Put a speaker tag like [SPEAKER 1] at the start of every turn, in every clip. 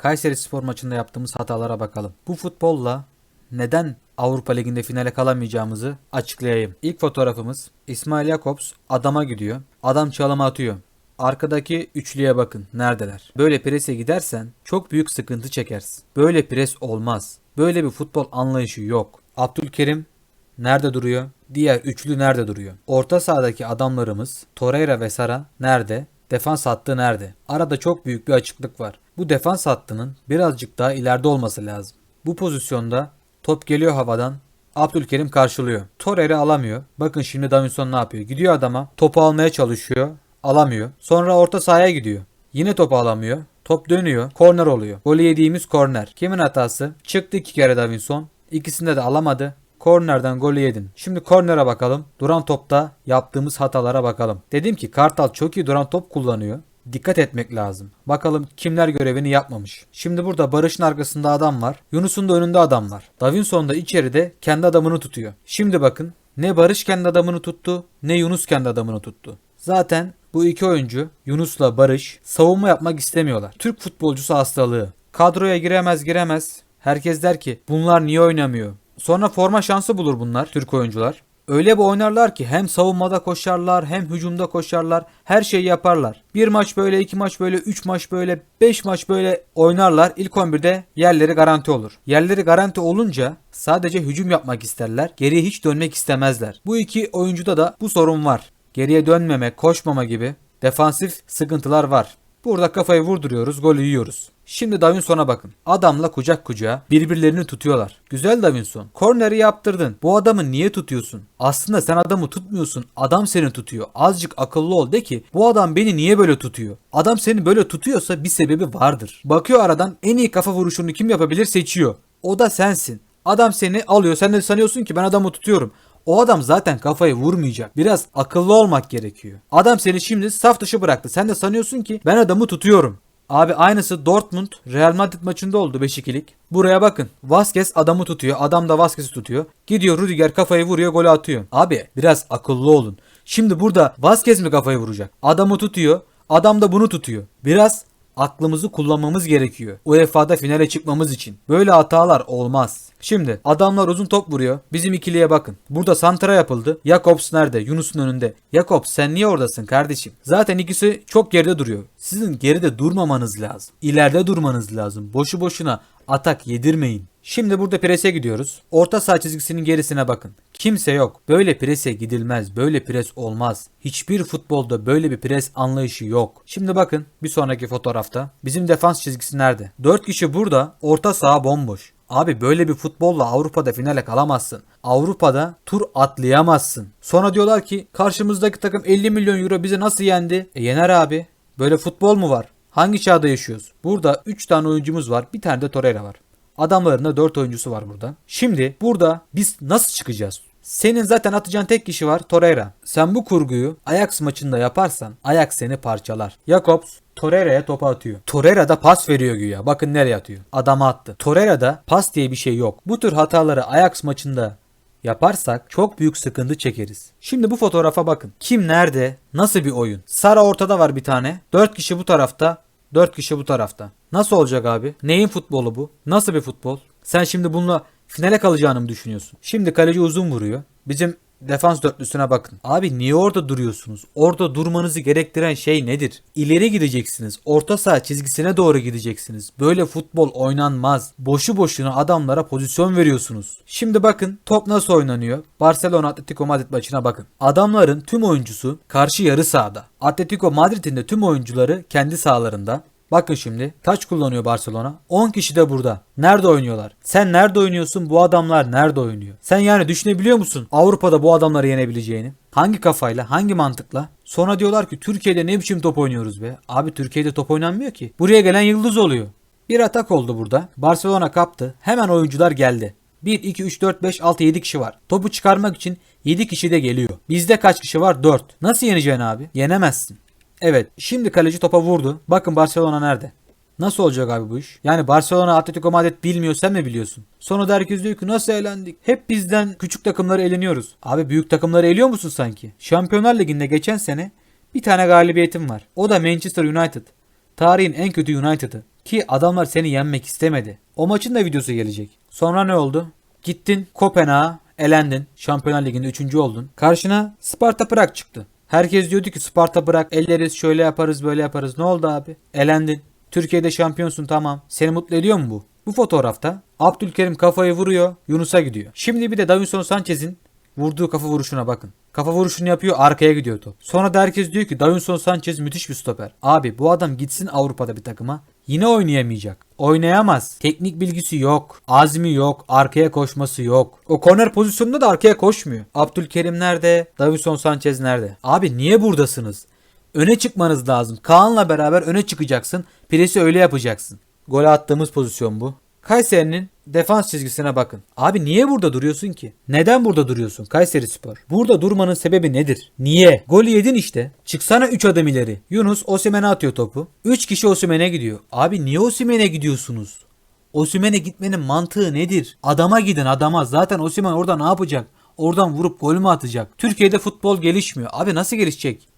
[SPEAKER 1] Kayseri Spor maçında yaptığımız hatalara bakalım. Bu futbolla neden Avrupa Ligi'nde finale kalamayacağımızı açıklayayım. İlk fotoğrafımız İsmail Jakobs adama gidiyor. Adam çalıma atıyor. Arkadaki üçlüye bakın. Neredeler? Böyle prese gidersen çok büyük sıkıntı çekersin. Böyle pres olmaz. Böyle bir futbol anlayışı yok. Abdülkerim nerede duruyor? Diğer üçlü nerede duruyor? Orta sahadaki adamlarımız Torreira ve Sara nerede? Defans hattı nerede? Arada çok büyük bir açıklık var. Bu defans hattının birazcık daha ileride olması lazım. Bu pozisyonda top geliyor havadan. Abdülkerim karşılıyor. Torreira alamıyor. Bakın şimdi Davinson ne yapıyor? Gidiyor adama. Topu almaya çalışıyor. Alamıyor. Sonra orta sahaya gidiyor. Yine topu alamıyor. Top dönüyor. Korner oluyor. Golü yediğimiz korner. Kimin hatası? Çıktı iki kere Davinson. İkisinde de alamadı. Kornerden golü yedin. Şimdi kornere bakalım. Duran topta yaptığımız hatalara bakalım. Dedim ki Kartal çok iyi duran top kullanıyor. Dikkat etmek lazım. Bakalım kimler görevini yapmamış. Şimdi burada Barış'ın arkasında adam var. Yunus'un da önünde adam var. Davinson da içeride kendi adamını tutuyor. Şimdi bakın ne Barış kendi adamını tuttu ne Yunus kendi adamını tuttu. Zaten bu iki oyuncu Yunus'la Barış savunma yapmak istemiyorlar. Türk futbolcusu hastalığı. Kadroya giremez giremez. Herkes der ki bunlar niye oynamıyor? Sonra forma şansı bulur bunlar Türk oyuncular. Öyle bir oynarlar ki hem savunmada koşarlar hem hücumda koşarlar. Her şeyi yaparlar. Bir maç böyle, iki maç böyle, üç maç böyle, beş maç böyle oynarlar. İlk 11'de yerleri garanti olur. Yerleri garanti olunca sadece hücum yapmak isterler. Geriye hiç dönmek istemezler. Bu iki oyuncuda da bu sorun var. Geriye dönmeme, koşmama gibi defansif sıkıntılar var. Burada kafayı vurduruyoruz, golü yiyoruz. Şimdi Davinson'a bakın. Adamla kucak kucağa birbirlerini tutuyorlar. Güzel Davinson. Korneri yaptırdın. Bu adamı niye tutuyorsun? Aslında sen adamı tutmuyorsun. Adam seni tutuyor. Azıcık akıllı ol de ki bu adam beni niye böyle tutuyor? Adam seni böyle tutuyorsa bir sebebi vardır. Bakıyor aradan en iyi kafa vuruşunu kim yapabilir seçiyor. O da sensin. Adam seni alıyor. Sen de sanıyorsun ki ben adamı tutuyorum. O adam zaten kafayı vurmayacak. Biraz akıllı olmak gerekiyor. Adam seni şimdi saf dışı bıraktı. Sen de sanıyorsun ki ben adamı tutuyorum. Abi aynısı Dortmund Real Madrid maçında oldu 5-2'lik. Buraya bakın. Vasquez adamı tutuyor. Adam da Vasquez'i tutuyor. Gidiyor Rudiger kafayı vuruyor golü atıyor. Abi biraz akıllı olun. Şimdi burada Vasquez mi kafayı vuracak? Adamı tutuyor. Adam da bunu tutuyor. Biraz aklımızı kullanmamız gerekiyor. UEFA'da finale çıkmamız için. Böyle hatalar olmaz. Şimdi adamlar uzun top vuruyor. Bizim ikiliye bakın. Burada santra yapıldı. Jakobs nerede? Yunus'un önünde. Jakobs sen niye oradasın kardeşim? Zaten ikisi çok geride duruyor. Sizin geride durmamanız lazım. İleride durmanız lazım. Boşu boşuna atak yedirmeyin. Şimdi burada prese gidiyoruz. Orta saha çizgisinin gerisine bakın. Kimse yok. Böyle prese gidilmez. Böyle pres olmaz. Hiçbir futbolda böyle bir pres anlayışı yok. Şimdi bakın bir sonraki fotoğrafta. Bizim defans çizgisi nerede? 4 kişi burada. Orta saha bomboş. Abi böyle bir futbolla Avrupa'da finale kalamazsın. Avrupa'da tur atlayamazsın. Sonra diyorlar ki karşımızdaki takım 50 milyon euro bizi nasıl yendi? E yener abi. Böyle futbol mu var? Hangi çağda yaşıyoruz? Burada 3 tane oyuncumuz var. Bir tane de Torreira var. Adamlarında 4 oyuncusu var burada. Şimdi burada biz nasıl çıkacağız? Senin zaten atacağın tek kişi var Torreira. Sen bu kurguyu Ajax maçında yaparsan Ajax seni parçalar. Jakobs Torreira'ya topu atıyor. Torreira da pas veriyor güya. Bakın nereye atıyor. Adama attı. Torreira'da pas diye bir şey yok. Bu tür hataları Ajax maçında yaparsak çok büyük sıkıntı çekeriz. Şimdi bu fotoğrafa bakın. Kim nerede? Nasıl bir oyun? Sara ortada var bir tane. 4 kişi bu tarafta. 4 kişi bu tarafta. Nasıl olacak abi? Neyin futbolu bu? Nasıl bir futbol? Sen şimdi bununla finale kalacağını mı düşünüyorsun? Şimdi kaleci uzun vuruyor. Bizim defans dörtlüsüne bakın. Abi niye orada duruyorsunuz? Orada durmanızı gerektiren şey nedir? İleri gideceksiniz. Orta saha çizgisine doğru gideceksiniz. Böyle futbol oynanmaz. Boşu boşuna adamlara pozisyon veriyorsunuz. Şimdi bakın top nasıl oynanıyor? Barcelona Atletico Madrid maçına bakın. Adamların tüm oyuncusu karşı yarı sahada. Atletico Madrid'in de tüm oyuncuları kendi sahalarında. Bakın şimdi taç kullanıyor Barcelona. 10 kişi de burada. Nerede oynuyorlar? Sen nerede oynuyorsun? Bu adamlar nerede oynuyor? Sen yani düşünebiliyor musun Avrupa'da bu adamları yenebileceğini? Hangi kafayla, hangi mantıkla? Sonra diyorlar ki Türkiye'de ne biçim top oynuyoruz be? Abi Türkiye'de top oynanmıyor ki. Buraya gelen yıldız oluyor. Bir atak oldu burada. Barcelona kaptı. Hemen oyuncular geldi. 1, 2, 3, 4, 5, 6, 7 kişi var. Topu çıkarmak için 7 kişi de geliyor. Bizde kaç kişi var? 4. Nasıl yeneceksin abi? Yenemezsin. Evet şimdi kaleci topa vurdu. Bakın Barcelona nerede? Nasıl olacak abi bu iş? Yani Barcelona Atletico Madrid bilmiyor sen mi biliyorsun? Sonra da herkes diyor ki nasıl eğlendik? Hep bizden küçük takımları eleniyoruz. Abi büyük takımları eliyor musun sanki? Şampiyonlar Ligi'nde geçen sene bir tane galibiyetim var. O da Manchester United. Tarihin en kötü United'ı. Ki adamlar seni yenmek istemedi. O maçın da videosu gelecek. Sonra ne oldu? Gittin Kopenhag'a elendin. Şampiyonlar Ligi'nde 3. oldun. Karşına Sparta Prag çıktı. Herkes diyordu ki Sparta Prag elleriz şöyle yaparız böyle yaparız. Ne oldu abi? Elendin. Türkiye'de şampiyonsun tamam. Seni mutlu ediyor mu bu? Bu fotoğrafta Abdülkerim kafayı vuruyor Yunus'a gidiyor. Şimdi bir de Davinson Sanchez'in vurduğu kafa vuruşuna bakın. Kafa vuruşunu yapıyor arkaya gidiyor top. Sonra da herkes diyor ki Davinson Sanchez müthiş bir stoper. Abi bu adam gitsin Avrupa'da bir takıma. Yine oynayamayacak. Oynayamaz. Teknik bilgisi yok. Azmi yok. Arkaya koşması yok. O korner pozisyonunda da arkaya koşmuyor. Abdülkerim nerede? Davinson Sanchez nerede? Abi niye buradasınız? Öne çıkmanız lazım. Kaan'la beraber öne çıkacaksın. Presi öyle yapacaksın. Gol attığımız pozisyon bu. Kayseri'nin defans çizgisine bakın. Abi niye burada duruyorsun ki? Neden burada duruyorsun Kayseri Spor? Burada durmanın sebebi nedir? Niye? Golü yedin işte. Çıksana 3 adım ileri. Yunus Osimhen'e atıyor topu. 3 kişi Osimhen'e gidiyor. Abi niye Osimhen'e gidiyorsunuz? Osimhen'e gitmenin mantığı nedir? Adama gidin adama. Zaten Osimhen orada ne yapacak? Oradan vurup gol mü atacak? Türkiye'de futbol gelişmiyor. Abi nasıl gelişecek?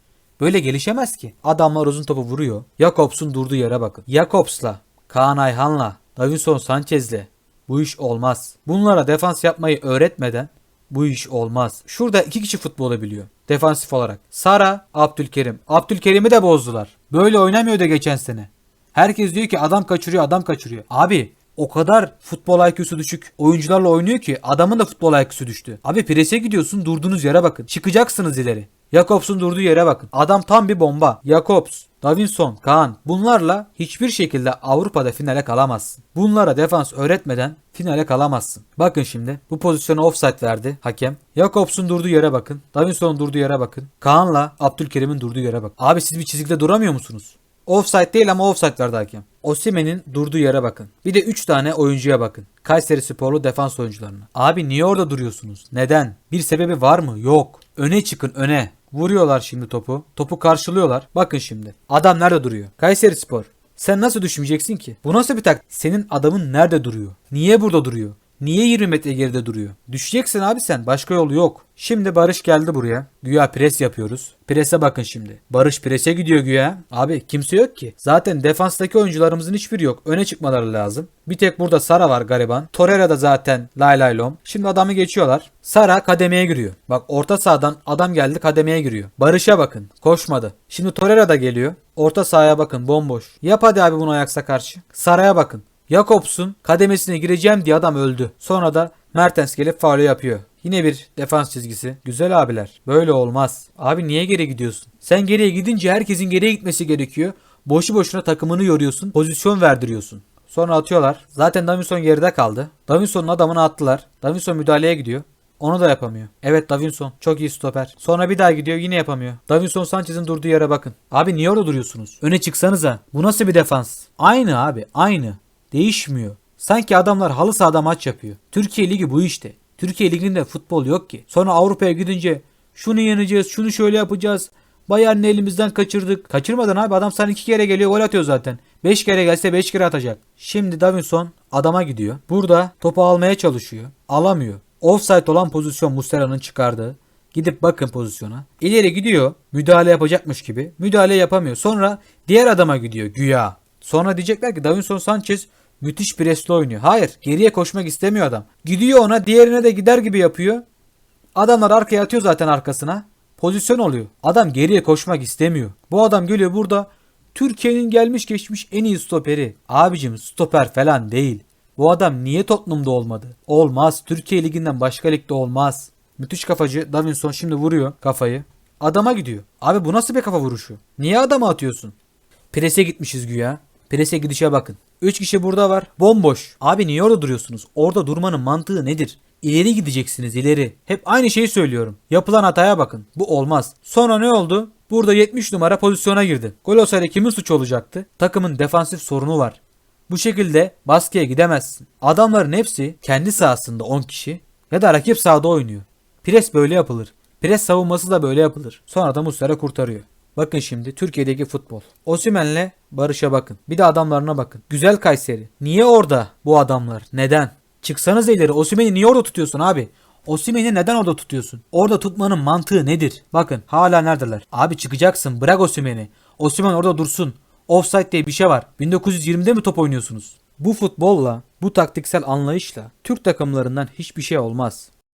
[SPEAKER 1] Böyle gelişemez ki. Adamlar uzun topu vuruyor. Jakobs'un durduğu yere bakın. Jakobs'la, Kaan Ayhan'la, Davinson Sanchez'le bu iş olmaz. Bunlara defans yapmayı öğretmeden bu iş olmaz. Şurada iki kişi futbolu biliyor. Defansif olarak. Sara, Abdülkerim. Abdülkerim'i de bozdular. Böyle oynamıyordu geçen sene. Herkes diyor ki adam kaçırıyor adam kaçırıyor. Abi o kadar futbol IQ'su düşük oyuncularla oynuyor ki adamın da futbol IQ'su düştü. Abi prese gidiyorsun durduğunuz yere bakın. Çıkacaksınız ileri. Jakobs'un durduğu yere bakın. Adam tam bir bomba. Jakobs, Davinson, Kaan bunlarla hiçbir şekilde Avrupa'da finale kalamazsın. Bunlara defans öğretmeden finale kalamazsın. Bakın şimdi bu pozisyona offside verdi hakem. Jakobs'un durduğu yere bakın. Davinson'un durduğu yere bakın. Kaan'la Abdülkerim'in durduğu yere bakın. Abi siz bir çizgide duramıyor musunuz? Offside değil ama offside verdi hakem. Osimhen'in durduğu yere bakın. Bir de 3 tane oyuncuya bakın. Kayseri Sporlu defans oyuncularına. Abi niye orada duruyorsunuz? Neden? Bir sebebi var mı? Yok. Öne çıkın öne. Vuruyorlar şimdi topu. Topu karşılıyorlar. Bakın şimdi. Adam nerede duruyor? Kayseri Spor. Sen nasıl düşünmeyeceksin ki? Bu nasıl bir taktik? Senin adamın nerede duruyor? Niye burada duruyor? Niye 20 metre geride duruyor? Düşeceksin abi sen. Başka yolu yok. Şimdi Barış geldi buraya. Güya pres yapıyoruz. Prese bakın şimdi. Barış prese gidiyor güya. Abi kimse yok ki. Zaten defanstaki oyuncularımızın hiçbiri yok. Öne çıkmaları lazım. Bir tek burada Sara var gariban. Torreira da zaten lay lay lom. Şimdi adamı geçiyorlar. Sara kademeye giriyor. Bak orta sahadan adam geldi kademeye giriyor. Barış'a bakın. Koşmadı. Şimdi Torreira da geliyor. Orta sahaya bakın bomboş. Yap hadi abi bunu Ajax'a karşı. Sara'ya bakın. Jakobs'un kademesine gireceğim diye adam öldü. Sonra da Mertens gelip faulü yapıyor. Yine bir defans çizgisi. Güzel abiler. Böyle olmaz. Abi niye geri gidiyorsun? Sen geriye gidince herkesin geriye gitmesi gerekiyor. Boşu boşuna takımını yoruyorsun. Pozisyon verdiriyorsun. Sonra atıyorlar. Zaten Davinson geride kaldı. Davinson'un adamını attılar. Davinson müdahaleye gidiyor. Onu da yapamıyor. Evet Davinson çok iyi stoper. Sonra bir daha gidiyor yine yapamıyor. Davinson Sanchez'in durduğu yere bakın. Abi niye orada duruyorsunuz? Öne çıksanıza. Bu nasıl bir defans? Aynı abi aynı. Değişmiyor. Sanki adamlar halı sahada maç yapıyor. Türkiye Ligi bu işte. Türkiye Ligi'nde futbol yok ki. Sonra Avrupa'ya gidince şunu yeneceğiz, şunu şöyle yapacağız. Bayern'i elimizden kaçırdık. Kaçırmadan abi adam sana iki kere geliyor gol atıyor zaten. Beş kere gelse beş kere atacak. Şimdi Davinson adama gidiyor. Burada topu almaya çalışıyor. Alamıyor. Offside olan pozisyon Muslera'nın çıkardığı. Gidip bakın pozisyona. İleri gidiyor. Müdahale yapacakmış gibi. Müdahale yapamıyor. Sonra diğer adama gidiyor güya. Sonra diyecekler ki Davinson Sanchez müthiş presli oynuyor. Hayır geriye koşmak istemiyor adam. Gidiyor ona diğerine de gider gibi yapıyor. Adamlar arkaya atıyor zaten arkasına. Pozisyon oluyor. Adam geriye koşmak istemiyor. Bu adam geliyor burada Türkiye'nin gelmiş geçmiş en iyi stoperi. Abicim stoper falan değil. Bu adam niye Tottenham'da olmadı? Olmaz. Türkiye liginden başka ligde olmaz. Müthiş kafacı Davinson şimdi vuruyor kafayı. Adama gidiyor. Abi bu nasıl bir kafa vuruşu? Niye adama atıyorsun? Prese gitmişiz güya. Prese gidişe bakın. 3 kişi burada var. Bomboş. Abi niye orada duruyorsunuz? Orada durmanın mantığı nedir? İleri gideceksiniz ileri. Hep aynı şeyi söylüyorum. Yapılan hataya bakın. Bu olmaz. Sonra ne oldu? Burada 70 numara pozisyona girdi. Gol olsaydı kimin suçu olacaktı? Takımın defansif sorunu var. Bu şekilde baskıya gidemezsin. Adamların hepsi kendi sahasında 10 kişi ya da rakip sahada oynuyor. Pres böyle yapılır. Pres savunması da böyle yapılır. Sonra da Muslera kurtarıyor. Bakın şimdi Türkiye'deki futbol. Osimhen'le Barış'a bakın. Bir de adamlarına bakın. Güzel Kayseri. Niye orada bu adamlar? Neden? Çıksanız ileri. Osimhen'i niye orada tutuyorsun abi? Osimhen'i neden orada tutuyorsun? Orada tutmanın mantığı nedir? Bakın hala neredeler? Abi çıkacaksın. Bırak Osimhen'i. Osimhen orada dursun. Offside diye bir şey var. 1920'de mi top oynuyorsunuz? Bu futbolla, bu taktiksel anlayışla Türk takımlarından hiçbir şey olmaz.